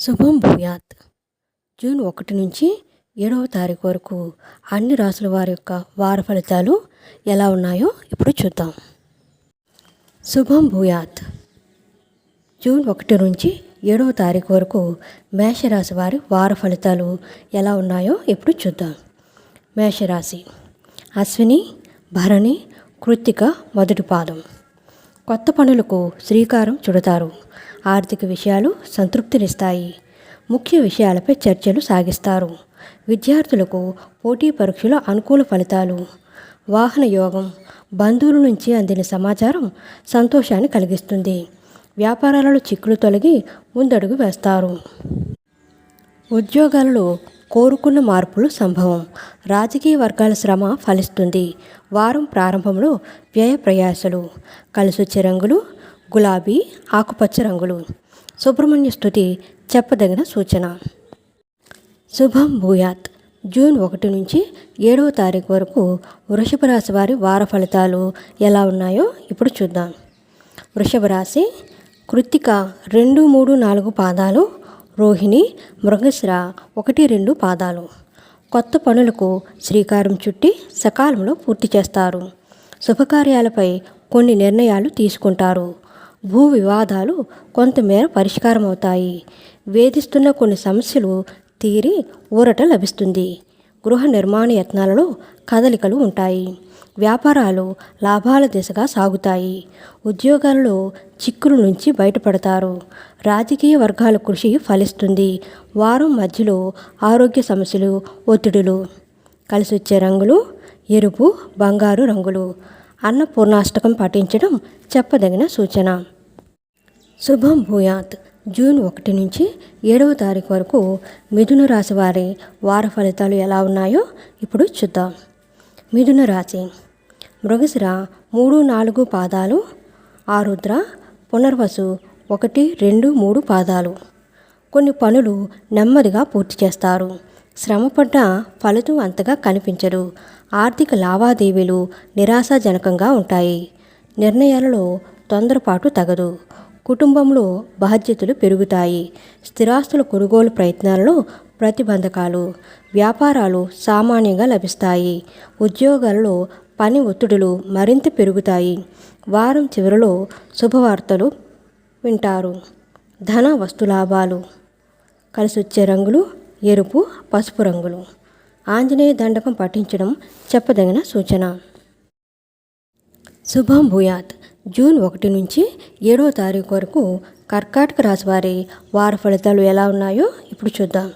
శుభం భూయాత్. జూన్ ఒకటి నుంచి ఏడవ తారీఖు వరకు అన్ని రాసుల వారి యొక్క వార ఫలితాలు ఎలా ఉన్నాయో ఇప్పుడు చూద్దాం. శుభం భూయాత్. జూన్ ఒకటి నుంచి ఏడవ తారీఖు వరకు మేషరాశి వారి వార ఫలితాలు ఎలా ఉన్నాయో ఇప్పుడు చూద్దాం. మేషరాశి. అశ్విని భరణి కృత్తిక మొదటి పాదం. కొత్త పనులకు శ్రీకారం చుడతారు. ఆర్థిక విషయాలు సంతృప్తినిస్తాయి. ముఖ్య విషయాలపై చర్చలు సాగిస్తారు. విద్యార్థులకు పోటీ పరీక్షలు అనుకూల ఫలితాలు. వాహన యోగం బంధువుల నుంచి అందిన సమాచారం సంతోషాన్ని కలిగిస్తుంది. వ్యాపారాలలో చిక్కులు తొలగి ముందడుగు వేస్తారు. ఉద్యోగాలలో కోరుకున్న మార్పులు సంభవం. రాజకీయ వర్గాల శ్రమ ఫలిస్తుంది. వారం ప్రారంభంలో వ్యయ ప్రయాసలు. కలిసొచ్చే రంగులు గులాబీ ఆకుపచ్చ రంగులు. సుబ్రహ్మణ్య స్థుతి చెప్పదగిన సూచన. శుభం భూయాత్. జూన్ ఒకటి నుంచి ఏడవ తారీఖు వరకు వృషభ రాశి వారి వార ఫలితాలు ఎలా ఉన్నాయో ఇప్పుడు చూద్దాం. వృషభ రాశి కృత్తిక రెండు మూడు నాలుగు పాదాలు రోహిణి మృగశిర ఒకటి రెండు పాదాలు. కొత్త పనులకు శ్రీకారం చుట్టి సకాలంలో పూర్తి చేస్తారు. శుభకార్యాలపై కొన్ని నిర్ణయాలు తీసుకుంటారు. భూ వివాదాలు కొంతమేర పరిష్కారం అవుతాయి వేధిస్తున్న కొన్ని సమస్యలు తీరి ఊరట లభిస్తుంది. గృహ నిర్మాణ యత్నాలలో కదలికలు ఉంటాయి. వ్యాపారాలు లాభాల దిశగా సాగుతాయి. ఉద్యోగాలలో చిక్కుల నుంచి బయటపడతారు. రాజకీయ వర్గాల కృషి ఫలిస్తుంది. వారం మధ్యలో ఆరోగ్య సమస్యలు ఒత్తిడులు. కలిసొచ్చే రంగులు ఎరుపు బంగారు రంగులు. అన్నపూర్ణాష్టకం పఠించడం చెప్పదగిన సూచన. శుభం భూయాత్. జూన్ ఒకటి నుంచి ఏడవ తారీఖు వరకు మిథున రాశి వారి వార ఫలితాలు ఎలా ఉన్నాయో ఇప్పుడు చూద్దాం. మిథున రాశి. మృగశిర మూడు నాలుగు పాదాలు ఆరుద్ర పునర్వసు ఒకటి రెండు మూడు పాదాలు. కొన్ని పనులు నెమ్మదిగా పూర్తి చేస్తారు. శ్రమపడ్డ ఫలితం అంతగా కనిపించదు ఆర్థిక లావాదేవీలు నిరాశాజనకంగా ఉంటాయి. నిర్ణయాలలో తొందరపాటు తగదు. కుటుంబంలో బాధ్యతలు పెరుగుతాయి. స్థిరాస్తుల కొనుగోలు ప్రయత్నాలలో ప్రతిబంధకాలు వ్యాపారాలు సామాన్యంగా లభిస్తాయి. ఉద్యోగాలలో పని ఒత్తిడులు మరింత పెరుగుతాయి. వారం చివరిలో శుభవార్తలు వింటారు. ధన వస్తులాభాలు కలిసొచ్చే రంగులు ఎరుపు పసుపు రంగులు. ఆంజనేయ దండకం పఠించడం చెప్పదగిన సూచన. శుభం భూయాత్. జూన్ ఒకటి నుంచి ఏడవ తారీఖు వరకు కర్కాటక రాశి వారి వార ఫలితాలు ఎలా ఉన్నాయో ఇప్పుడు చూద్దాం.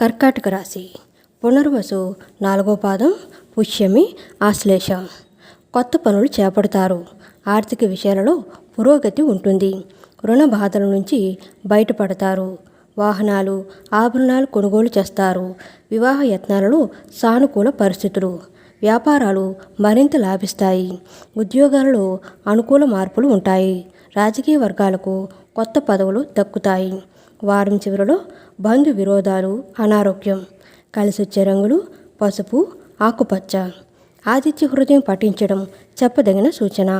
కర్కాటక రాశి. పునర్వసు నాలుగో పాదం పుష్యమి ఆశ్లేష. కొత్త పనులు చేపడతారు. ఆర్థిక విషయాలలో పురోగతి ఉంటుంది. రుణ బాధల నుంచి బయటపడతారు. వాహనాలు ఆభరణాలు కొనుగోలు చేస్తారు. వివాహ యత్నాలలో సానుకూల పరిస్థితులు. వ్యాపారాలు మరింత లాభిస్తాయి. ఉద్యోగాలలో అనుకూల మార్పులు ఉంటాయి. రాజకీయ వర్గాలకు కొత్త పదవులు దక్కుతాయి. వారం చివరిలో బంధు విరోధాలు అనారోగ్యం. కలిసొచ్చే రంగులు పసుపు ఆకుపచ్చ. ఆదిత్య హృదయం పఠించడం చెప్పదగిన సూచన.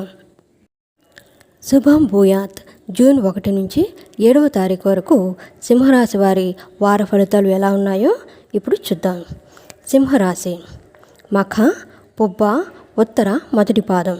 శుభం భూయాత్. జూన్ ఒకటి నుంచి ఏడవ తారీఖు వరకు సింహరాశి వారి వార ఫలితాలు ఎలా ఉన్నాయో ఇప్పుడు చూద్దాం. సింహరాశి. మఖ పుబ్బ ఉత్తర మొదటి పాదం.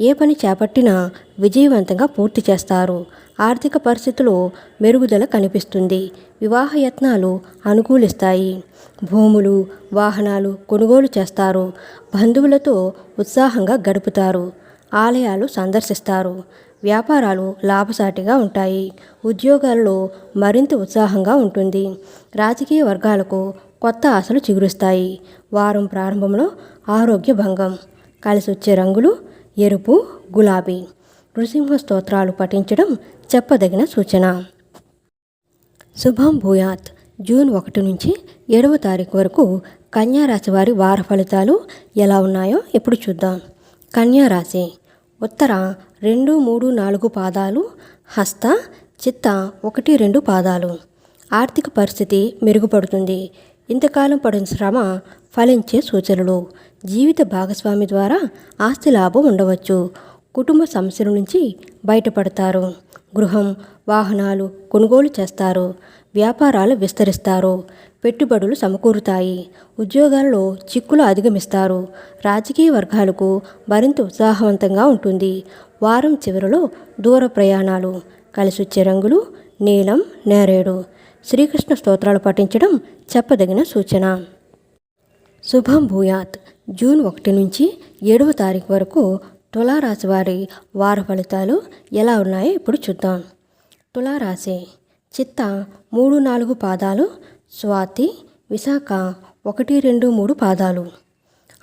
ఏ పని చేపట్టినా విజయవంతంగా పూర్తి చేస్తారు. ఆర్థిక పరిస్థితులు మెరుగుదల కనిపిస్తుంది. వివాహ యత్నాలు అనుకూలిస్తాయి. భూములు వాహనాలు కొనుగోలు చేస్తారు. బంధువులతో ఉత్సాహంగా గడుపుతారు. ఆలయాలు సందర్శిస్తారు. వ్యాపారాలు లాభసాటిగా ఉంటాయి. ఉద్యోగాల్లో మరింత ఉత్సాహంగా ఉంటుంది. రాజకీయ వర్గాలకు కొత్త ఆశలు చిగురుస్తాయి. వారం ప్రారంభంలో ఆరోగ్య భంగం కలిసి వచ్చే రంగులు ఎరుపు గులాబీ. నృసింహ స్తోత్రాలు పఠించడం చెప్పదగిన సూచన. శుభం భూయాత్. జూన్ ఒకటి నుంచి ఏడవ తారీఖు వరకు కన్యారాశి వారి వార ఫలితాలు ఎలా ఉన్నాయో ఇప్పుడు చూద్దాం. కన్యారాశి ఉత్తర రెండు మూడు నాలుగు పాదాలు హస్త చిత్త ఒకటి రెండు పాదాలు. ఆర్థిక పరిస్థితి మెరుగుపడుతుంది. ఇంతకాలం పడిన శ్రమ ఫలించే సూచనలు. జీవిత భాగస్వామి ద్వారా ఆస్తి లాభం ఉండవచ్చు. కుటుంబ సమస్యల నుంచి బయటపడతారు. గృహం వాహనాలు కొనుగోలు చేస్తారు. వ్యాపారాలు విస్తరిస్తారు. పెట్టుబడులు సమకూరుతాయి. ఉద్యోగాల్లో చిక్కులు అధిగమిస్తారు. రాజకీయ వర్గాలకు మరింత ఉత్సాహవంతంగా ఉంటుంది. వారం చివరిలో దూర ప్రయాణాలు. కలిసొచ్చే రంగులు నీలం నేరేడు. శ్రీకృష్ణ స్తోత్రాలు పఠించడం చెప్పదగిన సూచన. శుభం భూయాత్. జూన్ ఒకటి నుంచి ఏడవ తారీఖు వరకు తులారాశి వారి వార ఫలితాలు ఎలా ఉన్నాయో ఇప్పుడు చూద్దాం. తులారాశి. చిత్త మూడు నాలుగు పాదాలు స్వాతి విశాఖ ఒకటి రెండు మూడు పాదాలు.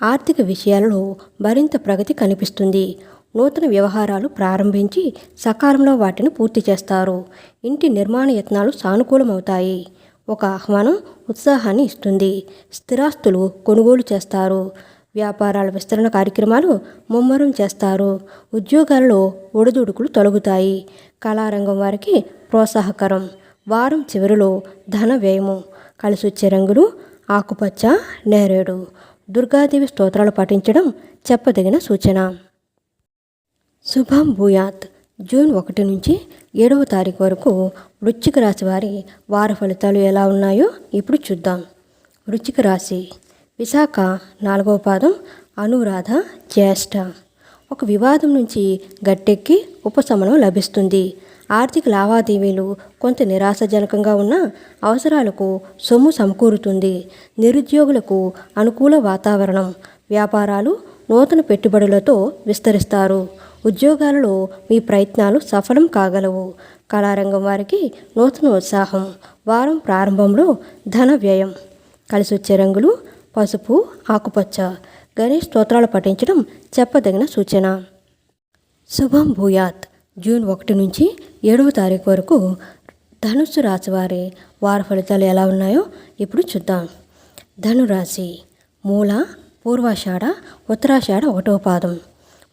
ఆర్థిక విషయాలలో మరింత ప్రగతి కనిపిస్తుంది. నూతన వ్యవహారాలు ప్రారంభించి సకాలంలో వాటిని పూర్తి చేస్తారు. ఇంటి నిర్మాణ యత్నాలు సానుకూలమవుతాయి. ఒక ఆహ్వానం ఉత్సాహాన్ని ఇస్తుంది. స్థిరాస్తులు కొనుగోలు చేస్తారు. వ్యాపారాల విస్తరణ కార్యక్రమాలు ముమ్మరం చేస్తారు. ఉద్యోగాల్లో ఒడిదుడుకులు తొలగుతాయి. కళారంగం వారికి ప్రోత్సాహకరం. వారం చివరిలో ధన వ్యయము. కలిసొచ్చే రంగులు ఆకుపచ్చ నేరేడు. దుర్గాదేవి స్తోత్రాలు పఠించడం చెప్పదగిన సూచన. శుభం భూయాత్. జూన్ ఒకటి నుంచి ఏడవ తారీఖు వరకు వృశ్చిక రాశి వారి వార ఫలితాలు ఎలా ఉన్నాయో ఇప్పుడు చూద్దాం. వృశ్చిక రాశి. విశాఖ నాలుగవ పాదం అనురాధ జ్యేష్ఠ. ఒక వివాదం నుంచి గట్టెక్కి ఉపశమనం లభిస్తుంది. ఆర్థిక లావాదేవీలు కొంత నిరాశజనకంగా ఉన్న అవసరాలకు సొమ్ము సమకూరుతుంది. నిరుద్యోగులకు అనుకూల వాతావరణం. వ్యాపారాలు నూతన పెట్టుబడులతో విస్తరిస్తారు. ఉద్యోగాలలో మీ ప్రయత్నాలు సఫలం కాగలవు. కళారంగం వారికి నూతన ఉత్సాహం. వారం ప్రారంభంలో ధన వ్యయం. కలిసి వచ్చే రంగులు పసుపు ఆకుపచ్చ. గణేష్ స్తోత్రాలు పఠించడం చెప్పదగిన సూచన. శుభం భూయాత్. జూన్ ఒకటి నుంచి ఏడవ తారీఖు వరకు ధనుస్సు రాశి వారి వార ఫలితాలు ఎలా ఉన్నాయో ఇప్పుడు చూద్దాం. ధనురాశి మూల పూర్వాషాఢ ఉత్తరాషాఢ ఒకటవ పాదం.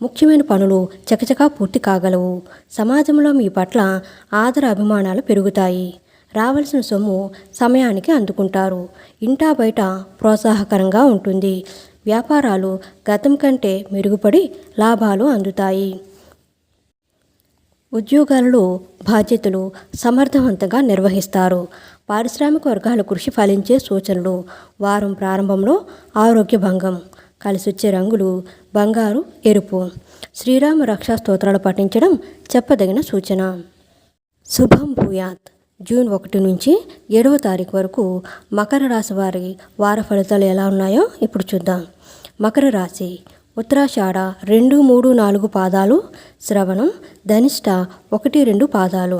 ముఖ్యమైన పనులు చకచకా పూర్తి కాగలవు. సమాజంలో మీ పట్ల ఆదర అభిమానాలు పెరుగుతాయి. రావాల్సిన సొమ్ము సమయానికి అందుకుంటారు. ఇంటా బయట ప్రోత్సాహకరంగా ఉంటుంది. వ్యాపారాలు గతం కంటే మెరుగుపడి లాభాలు అందుతాయి. ఉద్యోగాలలో బాధ్యతలు సమర్థవంతంగా నిర్వహిస్తారు. పారిశ్రామిక వర్గాల కృషి ఫలించే సూచనలు వారం ప్రారంభంలో ఆరోగ్య భంగం కలిసొచ్చే రంగులు బంగారు ఎరుపు. శ్రీరామ రక్షా స్తోత్రాలు పఠించడం చెప్పదగిన సూచన. శుభం భూయాత్. జూన్ ఒకటి నుంచి ఏడవ తారీఖు వరకు మకర రాశి వారి వార ఫలితాలు ఎలా ఉన్నాయో ఇప్పుడు చూద్దాం. మకర రాశి. ఉత్తరాషాఢ రెండు మూడు నాలుగు పాదాలు శ్రవణం ధనిష్ట ఒకటి రెండు పాదాలు.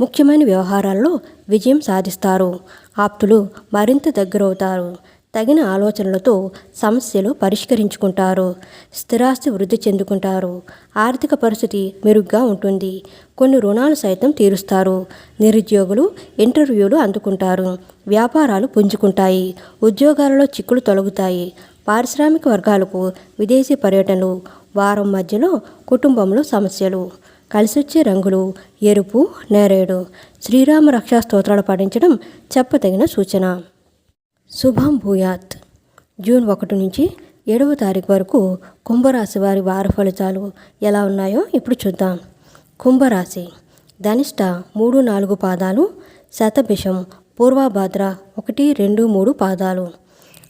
ముఖ్యమైన వ్యవహారాల్లో విజయం సాధిస్తారు. ఆప్తులు మరింత దగ్గరవుతారు. తగిన ఆలోచనలతో సమస్యలు పరిష్కరించుకుంటారు. స్థిరాస్తి వృద్ధి చెందుకుంటారు. ఆర్థిక పరిస్థితి మెరుగ్గా ఉంటుంది. కొన్ని రుణాలు సైతం తీరుస్తారు. నిరుద్యోగులు ఇంటర్వ్యూలు అందుకుంటారు. వ్యాపారాలు పుంజుకుంటాయి. ఉద్యోగాలలో చిక్కులు తొలగుతాయి. పారిశ్రామిక వర్గాలకు విదేశీ పర్యటనలు వారం మధ్యలో కుటుంబంలో సమస్యలు. కలిసొచ్చే రంగులు ఎరుపు నేరేడు. శ్రీరామ రక్షా స్తోత్రాలు పఠించడం చెప్పదగిన సూచన. శుభం భూయాత్. జూన్ ఒకటి నుంచి ఏడవ తారీఖు వరకు కుంభరాశి వారి వార ఫలితాలు ఎలా ఉన్నాయో ఇప్పుడు చూద్దాం. కుంభరాశి. ధనిష్ట మూడు నాలుగు పాదాలు శతభిషం పూర్వభాద్ర ఒకటి రెండు మూడు పాదాలు.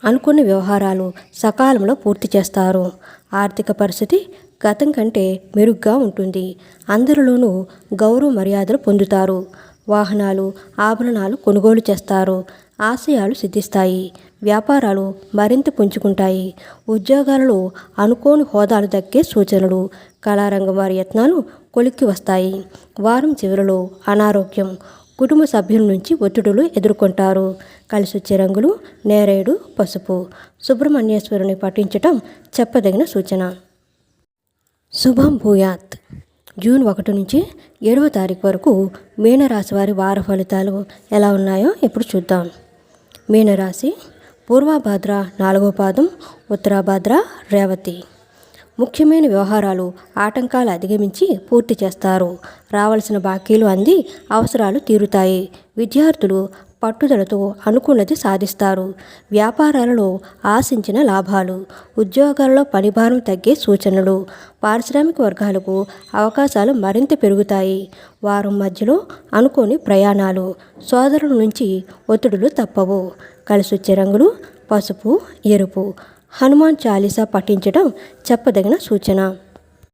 అనుకున్న వ్యవహారాలు సకాలంలో పూర్తి చేస్తారు. ఆర్థిక పరిస్థితి గతం కంటే మెరుగ్గా ఉంటుంది. అందరిలోనూ గౌరవ మర్యాదలు పొందుతారు. వాహనాలు ఆభరణాలు కొనుగోలు చేస్తారు. ఆశయాలు సిద్ధిస్తాయి. వ్యాపారాలు మరింత పుంజుకుంటాయి. ఉద్యోగాలలో అనుకోని హోదాలు దక్కే సూచనలు కళారంగం వారి యత్నాలు కొలిక్కి వస్తాయి. వారం చివరిలో అనారోగ్యం కుటుంబ సభ్యుల నుంచి ఒత్తిడులు ఎదుర్కొంటారు. కలిసొచ్చే రంగులు నేరేడు పసుపు. సుబ్రహ్మణ్యేశ్వరుని పఠించటం చెప్పదగిన సూచన. శుభం భూయాత్. జూన్ ఒకటి నుంచి ఏడవ తారీఖు వరకు మీనరాశి వారి వార ఫలితాలు ఎలా ఉన్నాయో ఇప్పుడు చూద్దాం. మీనరాశి పూర్వభాద్ర నాలుగో పాదం ఉత్తరాభాద్ర రేవతి. ముఖ్యమైన వ్యవహారాలు ఆటంకాలు అధిగమించి పూర్తి చేస్తారు. రావాల్సిన బాకీలు అంది అవసరాలు తీరుతాయి. విద్యార్థులు పట్టుదలతో అనుకున్నది సాధిస్తారు. వ్యాపారాలలో ఆశించిన లాభాలు ఉద్యోగాల్లో పనిభారం తగ్గే సూచనలు పారిశ్రామిక వర్గాలకు అవకాశాలు మరింత పెరుగుతాయి. వారం మధ్యలో అనుకోని ప్రయాణాలు సోదరుల నుంచి ఒత్తిడులు తప్పవు. కలిసొచ్చే రంగులు పసుపు ఎరుపు హనుమాన్ చాలీసా పఠించడం చెప్పదగిన సూచన.